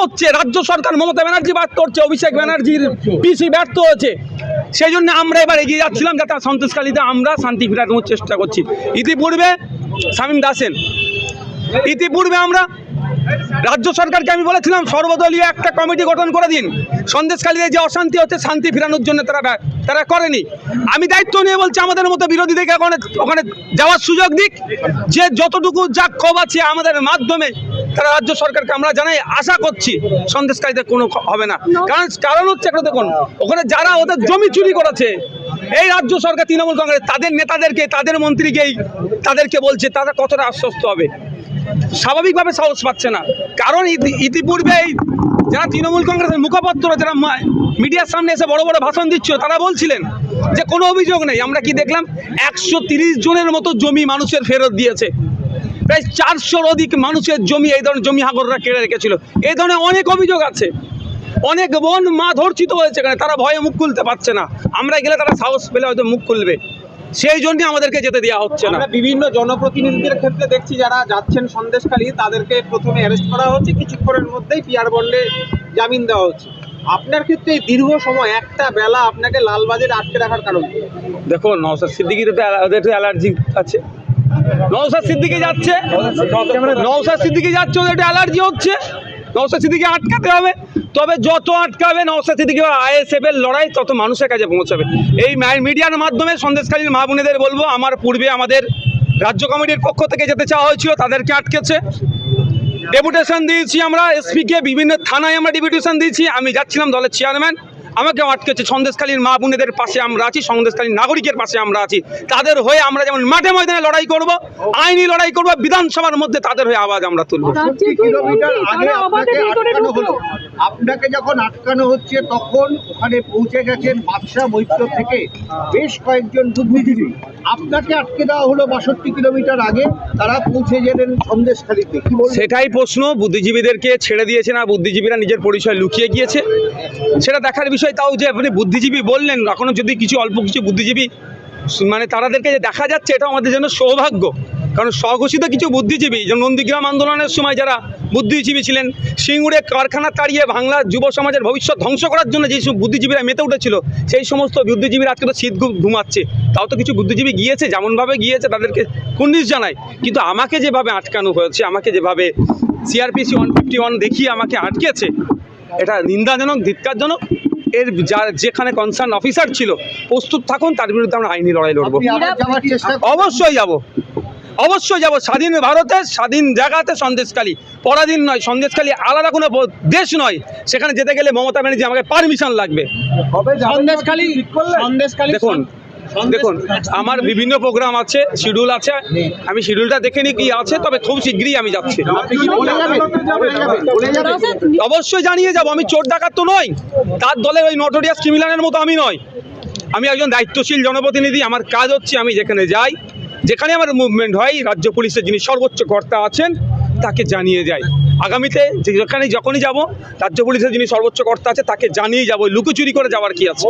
হচ্ছে, রাজ্য সরকার মমতা ব্যানার্জি ব্যর্থ করছে, অভিষেক ব্যানার্জির পিসি ব্যর্থ হচ্ছে সেই জন্য আমরা এবার এগিয়ে যাচ্ছিলাম, যাতে সন্তোষকালীতে আমরা শান্তি ফিরানোর চেষ্টা করছি। ইতিপূর্বে শামীম দাসেন ইতিপূর্বে আমরা রাজ্য সরকারকে আমি বলেছিলাম, সর্বদলীয় একটা কমিটি গঠন করে দিন। সন্দেশকালীতে যে অশান্তি হচ্ছে, শান্তি ফেরানোর জন্য তারা তারা করেনি। আমি দায়িত্ব নিয়ে বলছি, আমাদের মতো বিরোধীদেরকে ওখানে ওখানে যাওয়ার সুযোগ দিক। যে যতটুকু যা ক্ষোভ আছে আমাদের মাধ্যমে তারা রাজ্য সরকারকে আমরা জানাই, আশা করছি সন্দেশকারীতে কোনো হবে না। কারণ কারণ হচ্ছে একটা দেখুন, ওখানে যারা ওদের জমি চুরি করেছে, এই রাজ্য সরকার, তৃণমূল কংগ্রেস, তাদের নেতাদেরকে, তাদের মন্ত্রীকেই তাদেরকে বলছে, তারা কতটা আশ্বস্ত হবে। স্বাভাবিকভাবে সাহস পাচ্ছে না। কারণ ইতি- ইতিপূর্বে যারা তৃণমূল কংগ্রেসের মুখপাত্র, যারা মিডিয়ার সামনে এসে বড় বড় ভাষণ দিচ্ছিল, তারা বলছিলেন যে, কোনো অভিযোগ নেই। আমরা কি দেখলাম, একশো জনের মতো জমি মানুষের ফেরত দিয়েছে। প্রায় চারশোর অধিক মানুষের জমি এই ধরনের জমি হাগররা কেড়ে রেখেছিল। এই ধরনের অনেক অভিযোগ আছে। অনেক বোন মা ধর্ষিত হয়েছে এখানে তারা ভয়ে মুখ খুলতে পারছে না। আমরা গেলে তারা সাহস পেলে হয়তো মুখ খুলবে। সেই জন্য আমাদেরকে যেতে দেওয়া হচ্ছে না। বিভিন্ন জনপ্রতিনিধিদের ক্ষেত্রে দেখছি যারা যাচ্ছেন সন্দেশখালী তাদেরকে প্রথমে অ্যারেস্ট করা হচ্ছে। কিছুক্ষণের মধ্যেই পিয়ার বন্ডে জামিন দেওয়া হচ্ছে। আপনার ক্ষেত্রে এই দীর্ঘ সময় একটা বেলা আপনাকে লালবাজারে আটকে রাখার কারণ কি? দেখো নওসাদ সিদ্দিকির তো ওদের অ্যালার্জি আছে। নওসাদ সিদ্দিকি যাচ্ছে। নওসাদ সিদ্দিকি যাচ্ছে, ওদের একটু অ্যালার্জি হচ্ছে। নওসাদ সিদ্দিকি আটকাতে হবে। তবে যত আটকাবে নওসাদ সিদ্দিকি আইএসএফ এর লড়াই, তত মানুষের কাছে পৌঁছাবে। এই মিডিয়ার মাধ্যমে সন্দেশকালীন মা বোনেদের বলব, আমার পূর্বে আমাদের রাজ্য কমিটির পক্ষ থেকে যেতে চাওয়া হয়েছিল, তাদেরকে আটকেছে। ডেপুটেশন দিয়েছি আমরা এসপিকে বিভিন্ন থানায় আমরা ডেপুটেশন দিয়েছি। আমি যাচ্ছিলাম দলের চেয়ারম্যান আমাকে আটকেছে। সন্দেশকালীন মা বোনেদের পাশে আমরা আছি সন্দেশকালীন নাগরিকের পাশে আমরা আছি। তাদের হয়ে আমরা যেমন মাঠে ময়দানে লড়াই করব আইনি লড়াই করব বিধানসভার মধ্যে তাদের হয়ে আওয়াজ আমরা তুলব। কিলোমিটার আগে আপনাকে হলো। আপনাকে যখন আটকানো হচ্ছে তখন ওখানে পৌঁছে গেছেন বাদশাহ মৈত্র থেকে বেশ কয়েকজন বুদ্ধিজীবী আপনাকে আটকে দেওয়া হলো বাষট্টি কিলোমিটার আগে তারা পৌঁছে গেলেন সন্দেশখালীতে। সেটাই প্রশ্ন বুদ্ধিজীবীদেরকে ছেড়ে দিয়েছে না বুদ্ধিজীবীরা নিজের পরিচয় লুকিয়ে গিয়েছে। সেটা দেখার বিষয় তাও যে আপনি বুদ্ধিজীবী বললেন, এখনও যদি কিছু অল্প কিছু বুদ্ধিজীবী মানে তারাদেরকে যে দেখা যাচ্ছে এটা আমাদের জন্য সৌভাগ্য। কারণ স্বঘোষিত কিছু বুদ্ধিজীবী, যেমন নন্দীগ্রাম আন্দোলনের সময় যারা বুদ্ধিজীবী ছিলেন, সিঙ্গুরে কারখানা তাড়িয়ে বাংলা যুব সমাজের ভবিষ্যৎ ধ্বংস করার জন্য যেসব বুদ্ধিজীবীরা মেতে উঠেছিল, সেই সমস্ত বুদ্ধিজীবীরা আজকে তো শীত ঘুমাচ্ছে। তাও তো কিছু বুদ্ধিজীবী গিয়েছে, যেমনভাবে গিয়েছে, তাদেরকে কুন্ডিস জানায়। কিন্তু আমাকে যেভাবে আটকানো হয়েছে, আমাকে যেভাবে সিআরপিসি ওয়ান ফিফটি ওয়ান দেখিয়ে আমাকে আটকেছে, এটা নিন্দাজনক ধিক্কারজনক এর যার যেখানে কনসার্ন অফিসার ছিল প্রস্তুত থাকুন তার বিরুদ্ধে আমরা আইনি লড়াই লড়বো? অবশ্যই যাব। অবশ্যই যাব। স্বাধীন ভারতে স্বাধীন জায়গাতে সন্দেশকালী পরাধীন নয় সন্দেশকালী আলাদা কোনো দেশ নয়। সেখানে যেতে গেলে মমতা ব্যানার্জি আমাকে পারমিশন লাগবে। সন্দেশখালী সন্দেশখালী দেখুন দেখুন আমার বিভিন্ন প্রোগ্রাম আছে শিডিউল আছে আমি শিডিউলটা দেখে নিই কি আছে তবে খুব শীঘ্রই আমি যাচ্ছি। বলে যাবেন? বলে যাবেন? বলে যাবেন? অবশ্যই জানিয়ে যাব আমি চোর ডাকাত তো নই। তার দলে ওই নটোরিয়াস ক্রিমিনালের মতো আমি নয় আমি একজন দায়িত্বশীল জনপ্রতিনিধি আমার কাজ হচ্ছে আমি যেখানে যাই যেখানে আমার মুভমেন্ট হয় রাজ্য পুলিশের যিনি সর্বোচ্চ কর্তা আছেন তাকে জানিয়ে যাই। আগামীতে যে- যেখানে যখনই যাব রাজ্য পুলিশের যিনি সর্বোচ্চ কর্তা আছে তাকে জানিয়ে যাব। লুকোচুরি করে যাওয়ার কি আছে?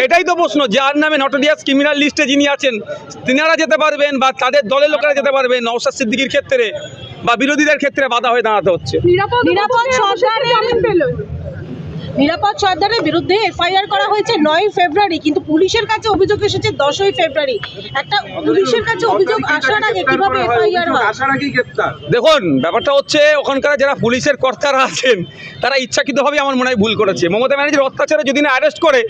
সেটাই তো প্রশ্ন। যার নামে নটোরিয়াস ক্রিমিনাল লিস্টে যিনি আছেন তিনারা যেতে পারবেন বা তাদের দলের লোকেরা যেতে পারবেন নওশাদ সিদ্দিকির ক্ষেত্রে বা বিরোধীদের ক্ষেত্রে বাধা হয়ে দাঁড়াতে হচ্ছে। নিরাপদ সর্দারের বিরুদ্ধে এফআইআর করা হয়েছে নয় ফেব্রুয়ারি কিন্তু পুলিশের কাছে অভিযোগ এসেছে দশই ফেব্রুয়ারি। একটা পুলিশের কাছে অভিযোগ আসার আগে কীভাবে এফআইআর হয়? দেখুন ব্যাপারটা হচ্ছে ওখানকার যারা পুলিশের কর্তারা আছেন তারা ইচ্ছাকৃতভাবে আমার মনে হয় ভুল করেছে। মমতা ব্যানার্জির অত্যাচারে যদি না অ্যারেস্ট করে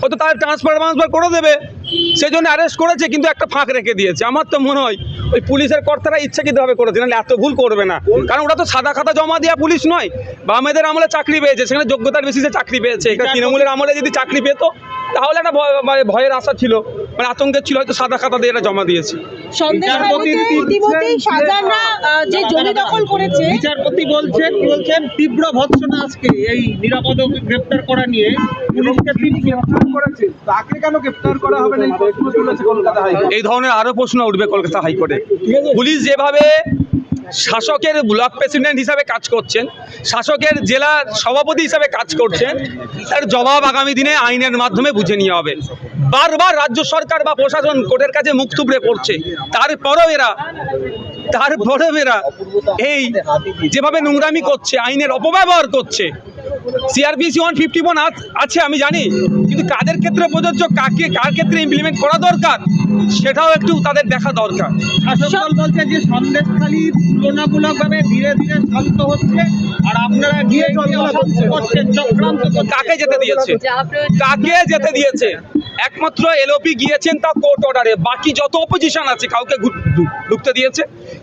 হয়তো তার ট্রান্সফার ট্রান্সফার করে দেবে। সেই জন্য অ্যারেস্ট করেছে কিন্তু একটা ফাঁক রেখে দিয়েছে। আমার তো মনে হয় ওই পুলিশের কর্তারা ইচ্ছাকৃতভাবে করেছে নাহলে এত ভুল করবে না। কারণ ওরা তো সাদা খাতা জমা দেওয়া পুলিশ নয়। বা আমাদের আমলে চাকরি পেয়েছে সেখানে যোগ্যতার বেশি সে চাকরি পেয়েছে। এখানে তৃণমূলের আমলে যদি চাকরি পেত তাহলে একটা ভয়- ভয়ের আশা ছিল। মানে আতঙ্কের ছিল হয়তো সাদা খাতা দিয়ে এটা জমা দিয়েছে। বিচারপতি ইতিমধ্যেই শাহজাহানরা আহ, যে জমি দখল করেছে বিচারপতি বলছেন বলছেন তীব্র ভৎসনা আজকে এই নিরাপদ গ্রেপ্তার করা নিয়ে। এই ধরনের আরও প্রশ্ন উঠবে কলকাতা হাইকোর্টে। পুলিশ যেভাবে শাসকের ব্লক প্রেসিডেন্ট হিসাবে কাজ করছেন, শাসকের জেলা সভাপতি হিসাবে কাজ করছেন, তার জবাব আগামী দিনে আইনের মাধ্যমে বুঝে নিয়ে হবে। বারবার রাজ্য সরকার বা প্রশাসন কোর্টের কাছে মুখ থুবড়ে পড়ছে। তারপরেও এরা তারপরেও এরা এই যেভাবে নোংরামি করছে, আইনের অপব্যবহার করছে। সিআরপিসি ওয়ান ফিফটি ওয়ান আছে, আমি জানি। কিন্তু কাদের ক্ষেত্রে প্রযোজ্য, কাকে, কার ক্ষেত্রে ইমপ্লিমেন্ট করা দরকার? সেটাও একটু তাদের দেখা দরকার। দল বলছে যে সন্দেশখালী তুলনামূলক ভাবে ধীরে ধীরে শান্ত হচ্ছে আর আপনারা গিয়ে গিয়ে করছেন চক্রান্ত কাকে যেতে দিয়েছে? কাকে যেতে দিয়েছে? একমাত্র এলওপি গিয়েছেন তা কোর্ট অর্ডারে বাকি যত অপোজিশন আছে কাউকে ঢুকতে দিয়েছে।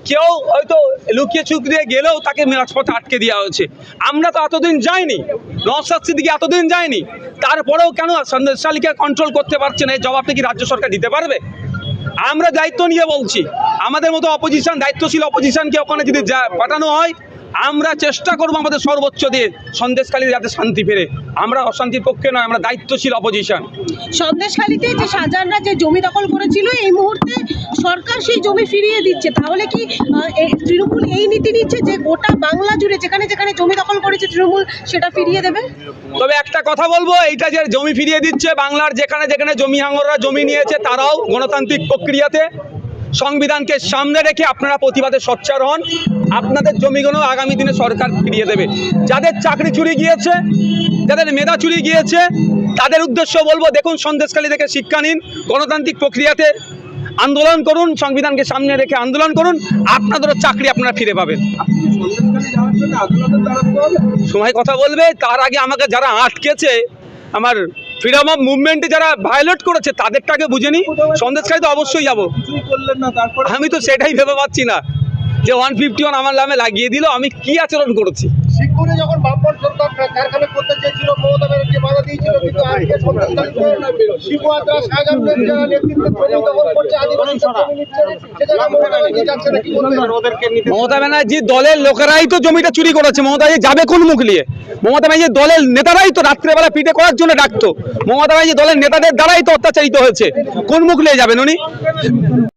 কেউ হয়তো লুকিয়ে চুক দিয়ে গেলেও তাকে রাজপথে আটকে দেওয়া হয়েছে। আমরা তো এতদিন যাইনি নওসাদ সিদ্দিকি এতদিন যায়নি। তারপরেও কেন সন্দেশালীকে কন্ট্রোল করতে পারছে না? এই জবাবটা কি রাজ্য সরকার দিতে পারবে? আমরা দায়িত্ব নিয়ে বলছি। আমাদের মতো অপোজিশন দায়িত্বশীল অপোজিশনকে ওখানে যদি পাঠানো হয় আমরা চেষ্টা করব আমাদের সর্বোচ্চ দিয়ে সন্দেশকালী যাতে শান্তি ফেরে। আমরা অশান্তির পক্ষে নয় আমরা দায়িত্বশীল অপোজিশন সন্দেশখালীতে যে শাহজাহানরা যে জমি দখল করেছিল এই মুহূর্তে সরকার সেই জমি ফিরিয়ে দিচ্ছে। তাহলে কি এই তৃণমূল এই নীতি নিচ্ছে যে গোটা বাংলা জুড়ে যেখানে যেখানে জমি দখল করেছে তৃণমূল সেটা ফিরিয়ে দেবে? তবে একটা কথা বলব এইটা যে জমি ফিরিয়ে দিচ্ছে বাংলার যেখানে যেখানে জমি হাঙ্গররা জমি নিয়েছে তারাও গণতান্ত্রিক প্রক্রিয়াতে সংবিধানকে সামনে রেখে আপনারা প্রতিবাদে সচ্চার হন। আপনাদের জমিগুলো আগামী দিনে সরকার ফিরিয়ে দেবে। যাদের চাকরি চুরি গিয়েছে, যাদের মেধা চুরি গিয়েছে, তাদের উদ্দেশ্য বলব, দেখুন, সন্দেশখালী থেকে শিক্ষা নিন, গণতান্ত্রিক প্রক্রিয়াতে আন্দোলন করুন, সংবিধানকে সামনে রেখে আন্দোলন করুন, আপনাদেরও চাকরি আপনারা ফিরে পাবেন। সময় কথা বলবে, তার আগে আমাকে যারা আটকেছে, আমার ফ্রিডম অফ মুভমেন্টে যারা ভায়োলেট করেছে তাদেরটাকে বুঝে নিই। সন্দেশকারী তো অবশ্যই যাব। আমি তো সেটাই ভেবে পাচ্ছি না যে ওয়ান ফিফটি ওয়ান আমার নামে লাগিয়ে দিল, আমি কি আচরণ করেছি? কারখানা করতে চেয়েছিল মমতা ব্যানার্জি বাধা দিয়েছিল কিন্তু আজকে শাহজাহানের যারা নেতৃত্বে দখল করছে মমতা দলের লোকেরাই তো জমিটা চুরি করেছে মমতা ব্যানার্জি যাবে কোন মুখ নিয়ে? মমতা ব্যানার্জি দলের নেতারাই তো রাত্রেবেলা পিঠে করার জন্য ডাকতো। মমতা ব্যানার্জি দলের নেতাদের দ্বারাই তো অত্যাচারিত হয়েছে কোন মুখ নিয়ে যাবেন উনি?